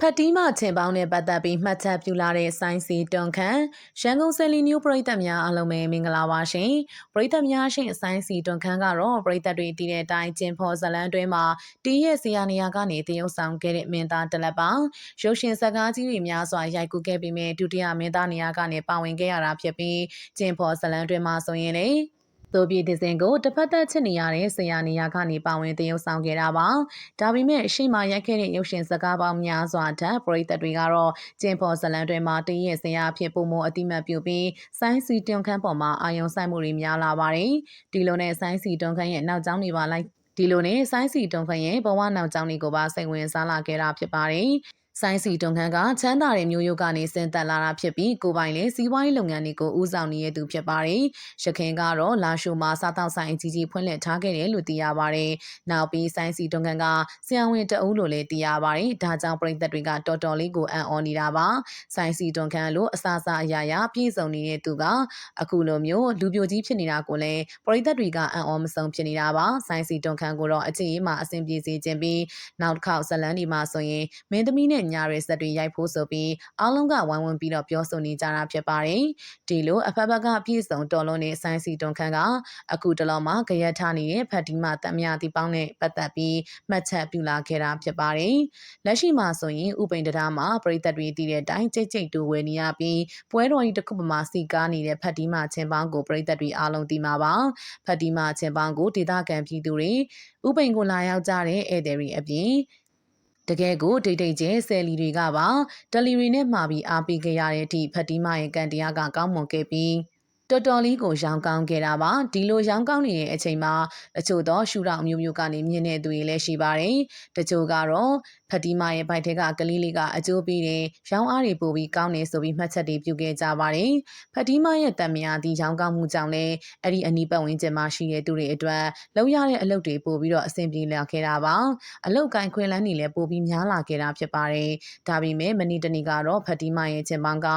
ဖတ်တီးမချင်ပေါင်းနဲ့ပတ်သက်ပြီးမှတ်ချက်ပြုလာတဲ့ဆိုင်းစီတွန်ခန်ရန်ကုန်ဆယ်လီနျူပရိသတ်များအားလုံးပဲမင်္ဂလာပါရှင်ပရိသတ်များရှင်ဆိုင်းစီတွန်ခန်ကတော့ပရိသတ်တွေတည်တဲ့အတိုင်းကျင်ဖော်ဇလန်းတွဲမှာတီးရဲ့ဆရာနေရာကနေတရုတ်ဆောင်ခဲ့တဲ့မင်းသားတလက်ပေါရုပ်ရှင်ဇာတ်ကားကြီးတွေများစွာရိုက်ကူးခဲ့ပြီးမြဲဒုတိယမင်းသားနေရာကနေပါဝင်ခဲ့ရတာဖြစ်ပြီးကျင်ဖော်ဇလန်းတွဲမှာဆိုရင်လေ သို့ပြည်ဒီဇင်ကိုတစ်ဖက်သက်ချစ်နေရတဲ့ဆရာနေရာကနေပါဝင်တရုပ်ဆောင်ခဲ့တာပါ။ဒါပေမဲ့အရှိမရိုက်ခဲ့တဲ့ရုပ်ရှင်စကားပေါင်းများစွာထက်ပရိသတ်တွေကတော့ကျင်းဖော်ဇလန်တွေမှာတည်ရဲ့ဆရာအဖြစ်ပုံမအတိမတ်ပြုပြီးဆိုင်းစီတွန်ခန့်ပေါ်မှာအာယုံဆိုင်မှုတွေများလာပါတယ်။ဒီလိုနဲ့ဆိုင်းစီတွန်ခန့်ရဲ့နောက်ကျောင်းတွေပါလိုက်ဒီလိုနဲ့ဆိုင်းစီတွန်ခန့်ရဲ့ဘဝနောက်ကျောင်းတွေကိုပါစိတ်ဝင်စားလာခဲ့တာဖြစ်ပါတယ်။ ဆိုင်းစီတုံခန်းကချမ်းသာတဲ့မျိုးရိုးကနေဆင်းသက်လာတာဖြစ်ပြီးကိုပိုင်လည်းစီးပွားရေးလုပ်ငန်းတွေကိုဦးဆောင်နေတဲ့သူဖြစ်ပါတယ်။ရခင်ကတော့လာရှိုမှာစားတောက်ဆိုင်အကြီးကြီးဖွင့်လှစ်ထားခဲ့တယ်လို့သိရပါတယ်။နောက်ပြီးဆိုင်းစီတုံခန်းကဆရာဝန်တအုပ်လို့လည်းသိရပါတယ်။ဒါကြောင့်ပြည်သက်တွေကတော်တော်လေးကိုအံ့ဩနေတာပါ။ဆိုင်းစီတုံခန်းလို့အစအစအရာရာပြည့်စုံနေတဲ့သူကအခုလိုမျိုးလူပြိုကြီးဖြစ်နေတာကိုလည်းပြည်သက်တွေကအံ့ဩမဆုံးဖြစ်နေတာပါ။ဆိုင်းစီတုံခန်းကိုတော့အခြေအေးမှာအဆင်ပြေစေခြင်းပြီးနောက်တစ်ခေါက်ဇလန်းဒီမှာဆိုရင်မင်းသမီးနဲ့ညာရဲဆက်တွေရိုက်ဖို့ဆိုပြီးအားလုံးကဝိုင်းဝန်းပြီးတော့ပြောဆိုနေကြတာဖြစ်ပါတယ်။ဒီလိုအဖက်ဖက်ကပြည့်စုံတော်လုံးနဲ့ဆိုင်းစီတွန်ခန့်ကအခုတလောမှာကြရက်ထနေတဲ့ဖတ်တီမာတမယတိပေါင်းနဲ့ပတ်သက်ပြီးမှတ်ချက်ပြုလာခဲ့တာဖြစ်ပါတယ်။လက်ရှိမှာဆိုရင်ဥပိန်တရာမှာပရိသတ်တွေတည်တဲ့အတိုင်းကြိတ်ကြိတ်တူဝယ်နေရပြီးပွဲတော်ကြီးတစ်ခုမှစီကားနေတဲ့ဖတ်တီမာချင်းပေါင်းကိုပရိသတ်တွေအားလုံးသိမှာပါ။ဖတ်တီမာချင်းပေါင်းကိုဒေသခံပြည်သူတွေဥပိန်ကိုလာရောက်ကြတဲ့ဧည့်သည်တွေအပြင် တကယ်ကိုဒိတ်ဒိတ်ကျဲဆယ်လီတွေကပါတယ်လီရီနဲ့မှာပြီးအားပေးခဲ့ရတဲ့အထိဖတ်တီမရဲ့ကန်တရားကကောင်းမွန်ခဲ့ပြီးတော်တော်လေးကိုရောင်းကောင်းခဲ့တာပါဒီလိုရောင်းကောင်းနေတဲ့အချိန်မှာတချို့သောရှူတော်မျိုးမျိုးကနေမြင်တဲ့သူတွေလည်းရှိပါတယ်တချို့ကတော့ဖတီမာရဲ့ဘိုက်ထဲကကလေးလေးကအကျိုးပေးတယ်ရောင်းအားတွေပို့ပြီးကောင်းနေဆိုပြီးမှတ်ချက်တွေပြုခဲ့ကြပါတယ်ဖတီမာရဲ့တံမြာဒီရောင်းကောင်းမှုကြောင့်လည်းအဲ့ဒီအနီးပတ်ဝန်းကျင်မှာရှိတဲ့သူတွေအတွက်လောက်ရတဲ့အလုပ်တွေပို့ပြီးတော့အဆင်ပြေလာခဲ့တာပါအလုပ်ကိုင်ခွင့်လန်းတွေလည်းပို့ပြီးများလာခဲ့တာဖြစ်ပါတယ်ဒါပေမဲ့မနီတနီကတော့ဖတီမာရဲ့ချင်ပန်းက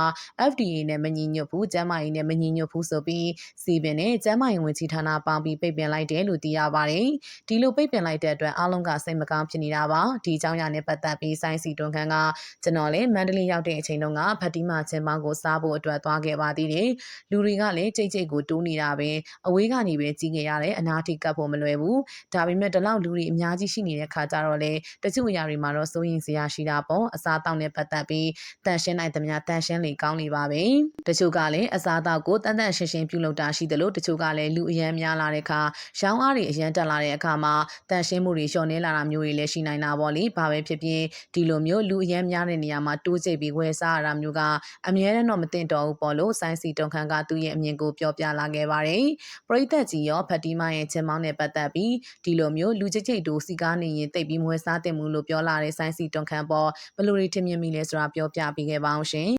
FDA နဲ့မညီညွတ်ဘူးကျန်းမာရေးနဲ့မညီညွတ်ဘူးဆိုပြီးစီပင်နဲ့ကျန်းမာရေးဝန်ကြီးဌာနပေါင်းပြီးပိတ်ပင်လိုက်တယ်လို့သိရပါတယ်ဒီလိုပိတ်ပင်လိုက်တဲ့အတွက်အားလုံးကစိတ်မကောင်းဖြစ်နေတာပါဒီအကြောင်းအရာနဲ့ပတ်သက်ပြီးဆိုင်းစီတွန်ခန်းကကျွန်တော်လည်းမန္တလေးရောက်တဲ့အချိန်တုန်းကဖတီမာချင်းပေါင်းကိုစားဖို့အတွက်သွားခဲ့ပါသေးတယ်လူတွေကလည်းကြိတ်ကြိတ်ကိုတိုးနေတာပဲအဝေးကနေပဲကြီးခဲ့ရတယ်အနာထိကပ်ဖို့မလွယ်ဘူးဒါပေမဲ့ဒီလောက်လူတွေအများကြီးရှိနေတဲ့ခါကြတော့လေတချို့အရာတွေမှာတော့စိုးရင်စရာရှိတာပေါ့အစားတောက်နဲ့ပတ်သက်ပြီးတန်ရှင်းနိုင်သမျှတန်ရှင်းလေကောင်းလေပါပဲတချို့ကလည်းအစားတောက်ကိုတန်တန်ရှင်းရှင်းပြုလုပ်တာရှိတယ်လို့တချို့ကလည်းလူအရန်များလာတဲ့အခါရောင်းအားတွေအရန်တက်လာတဲ့အခါမှာတန်ရှင်းမှုတွေလျှော့နေလာတာမျိုးတွေလည်းရှိနိုင်တာပေါ့လေဘာပဲဖြစ်ဖြစ်ဒီလိုမျိုးလူအရန်များတဲ့နေရာမှာတိုးကျိတ်ပြီးဝယ်စားရတာမျိုးကအမြဲတမ်းတော့မတင်တော်ဘူးပေါ့လို့ဆိုင်းစီတုံခန်းကသူ့ရဲ့အမြင်ကိုပြောပြလာခဲ့ပါတယ်ပရိသတ်ကြီးရောဖတ်တီမရဲ့ချင်းမောင်းနဲ့ပတ်သက်ပြီးဒီလိုမျိုးလူကြိတ်ကြိတ်တို့စီကားနေရင်တိတ်ပြီးမွေးစားတင်မှုလို့ပြောလာတဲ့ဆိုင်းစီတုံခန်းပေါ်ဘယ်လိုတွေထင်မြင်မိလဲဆိုတာပြောပြပေးခဲ့ပါအောင်ရှင်